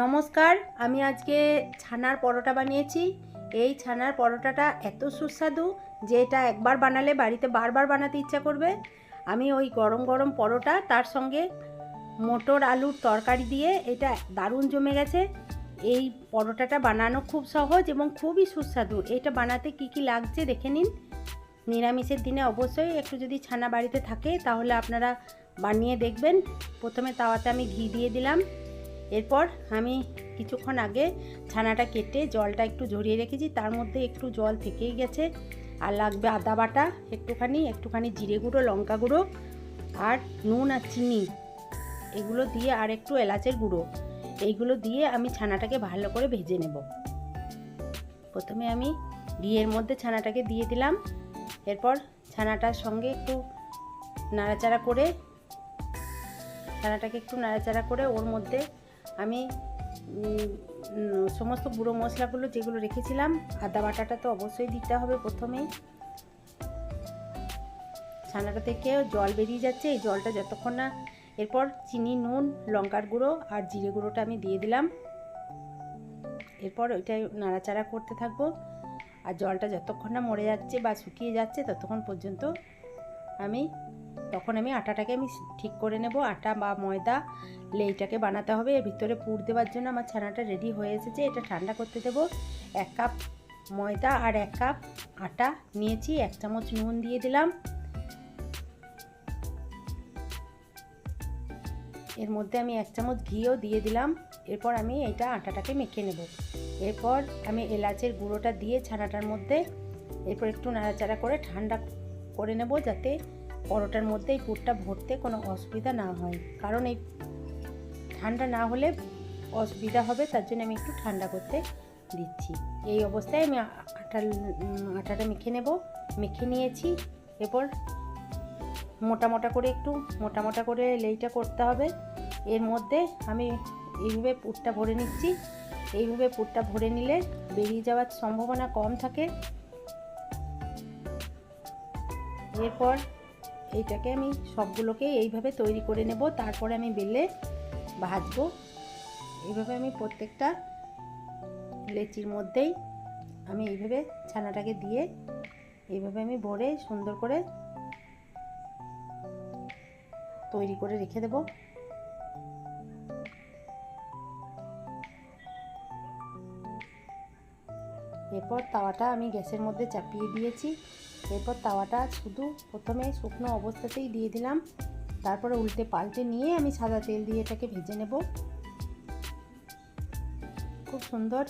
নমস্কার, আমি আজকে ছানার পরোটা বানিয়েছি। এই ছানার পরোটাটা এত সুস্বাদু, যে এটা একবার বানালে বাড়িতে বারবার বানাতে ইচ্ছা করবে। আমি ওই গরম গরম পরোটা, তার সঙ্গে মটর আলুর তরকারি দিয়ে এটা দারুণ জমে গেছে। এই পরোটাটা বানানো খুব সহজ এবং খুবই সুস্বাদু। এটা বানাতে কি কি লাগছে দেখে নিন। নিরামিষের দিনে অবশ্যই একটু যদি ছানা বাড়িতে থাকে, তাহলে আপনারা বানিয়ে দেখবেন। প্রথমে তাওয়াতে আমি ঘি দিয়ে দিলাম। এরপর আমি কিছুক্ষণ আগে ছানাটা কেটে জলটা একটু ঝরিয়ে রেখেছি, তার মধ্যে একটু জল থেকেই গেছে। আর লাগবে আদা বাটা, একটুখানি একটুখানি জিরে গুঁড়ো, লঙ্কা গুঁড়ো, আর নুন আর চিনি। এগুলো দিয়ে আর একটু এলাচের গুঁড়ো। এইগুলো দিয়ে আমি ছানাটাকে ভালো করে ভেজে নেব। প্রথমে আমি ঘিয়ের মধ্যে ছানাটাকে দিয়ে দিলাম। এরপর ছানাটার সঙ্গে একটু নাড়াচাড়া করে, ছানাটাকে একটু নাড়াচাড়া করে ওর মধ্যে আমি সমস্ত গুঁড়ো মশলাগুলো যেগুলো রেখেছিলাম, আদা বাটাটা তো অবশ্যই দিতে হবে প্রথমেই ছানাটা থেকে জল বেরিয়ে যাচ্ছে, এই জলটা যতক্ষণ না, এরপর চিনি, নুন, লঙ্কার গুঁড়ো আর জিরে গুঁড়োটা আমি দিয়ে দিলাম। এরপর ওইটাই নাড়াচাড়া করতে থাকব। আর জলটা যতক্ষণ না মরে যাচ্ছে বা শুকিয়ে যাচ্ছে, ততক্ষণ পর্যন্ত আমি তখন আমি আটাটাকে আমি ঠিক করে নেব, আটা বা ময়দা, লেইটাকে বানাতে হবে। এর ভিতরে পুর দেওয়ার জন্য আমার ছানাটা রেডি হয়ে এসেছে। এটা ঠান্ডা করতে দেব। এক কাপ ময়দা আর এক কাপ আটা নিয়েছি। এক চামচ নুন দিয়ে দিলাম। এর মধ্যে আমি এক চামচ ঘিও দিয়ে দিলাম। এরপর আমি এটা আটাটাকে মেখে নেব। এরপর আমি এলাচের গুঁড়োটা দিয়ে ছানাটার মধ্যে এরপর একটু নাড়াচাড়া করে ঠান্ডা করে নেব যাতে পরোটার মধ্যে এই পুরটা ভরতে কোনো অসুবিধা না হয়। কারণ এই ঠান্ডা না হলে অসুবিধা হবে, তার জন্য আমি একটু ঠান্ডা করতে দিচ্ছি। এই অবস্থায় আমি আটা আটাটা মেখে নেব। মেখে নিয়েছি। এরপর মোটা মোটা করে একটু মোটা মোটা করে লেইটা করতে হবে। এর মধ্যে আমি এইভাবে পুরটা ভরে নিচ্ছি। এইভাবে পুরটা ভরে নিলে বেরিয়ে যাওয়ার সম্ভাবনা কম থাকে। এরপর এইটাকে আমি সবগুলোকে এইভাবে তৈরি করে নেব। তারপরে আমি বেলে ভাজবো। এইভাবে আমি প্রত্যেকটা লেচির মধ্যেই আমি এইভাবে ছানাটাকে দিয়ে এইভাবে আমি ভরে সুন্দর করে তৈরি করে রেখে দেব। এরপর তাওয়াটা আমি গ্যাসের মধ্যে চাপিয়ে দিয়েছি। এরপর তাওয়াটা শুধু প্রথমে শুকনো অবস্থাতেই দিয়ে দিলাম। তারপরে উল্টে পাল্টে নিয়ে আমি সাদা তেল দিয়ে এটাকে ভেজে নেব। খুব সুন্দর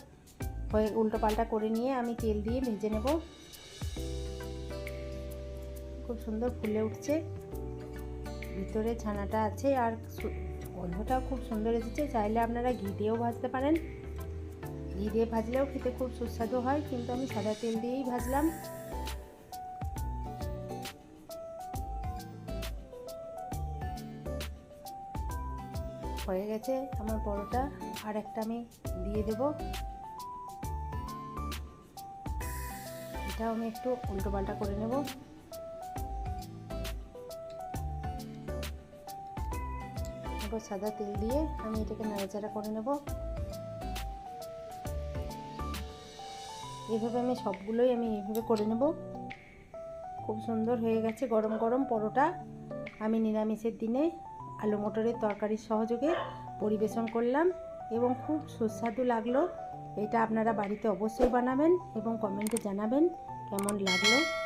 হয়ে উল্টো পাল্টা করে নিয়ে আমি তেল দিয়ে ভেজে নেব। খুব সুন্দর ফুলে উঠছে। ভিতরে ছানাটা আছে আর গন্ধটাও খুব সুন্দর এসেছে। চাইলে আপনারা ঘি দিয়েও ভাজতে পারেন। ঘি দিয়ে ভাজলেও খেতে খুব সুস্বাদু হয়, কিন্তু আমি সাদা তেল দিয়েই ভাজলাম। হয়ে গেছে আমার পরোটা, আর একটা আমি দিয়ে দেব। এটাও আমি একটু উল্টো পাল্টা করে নেব। সাদা তেল দিয়ে আমি এটাকে নাড়াচাড়া করে নেব। এইভাবে আমি সবগুলোই আমি এইভাবে করে নেব। খুব সুন্দর হয়ে গেছে গরম গরম পরোটা। আমি নিরামিষের দিনে আলু মটরের তরকারির সহযোগে পরিবেশন করলাম এবং খুব সুস্বাদু লাগল। এটা আপনারা বাড়িতে অবশ্যই বানাবেন এবং কমেন্টে জানাবেন কেমন লাগল।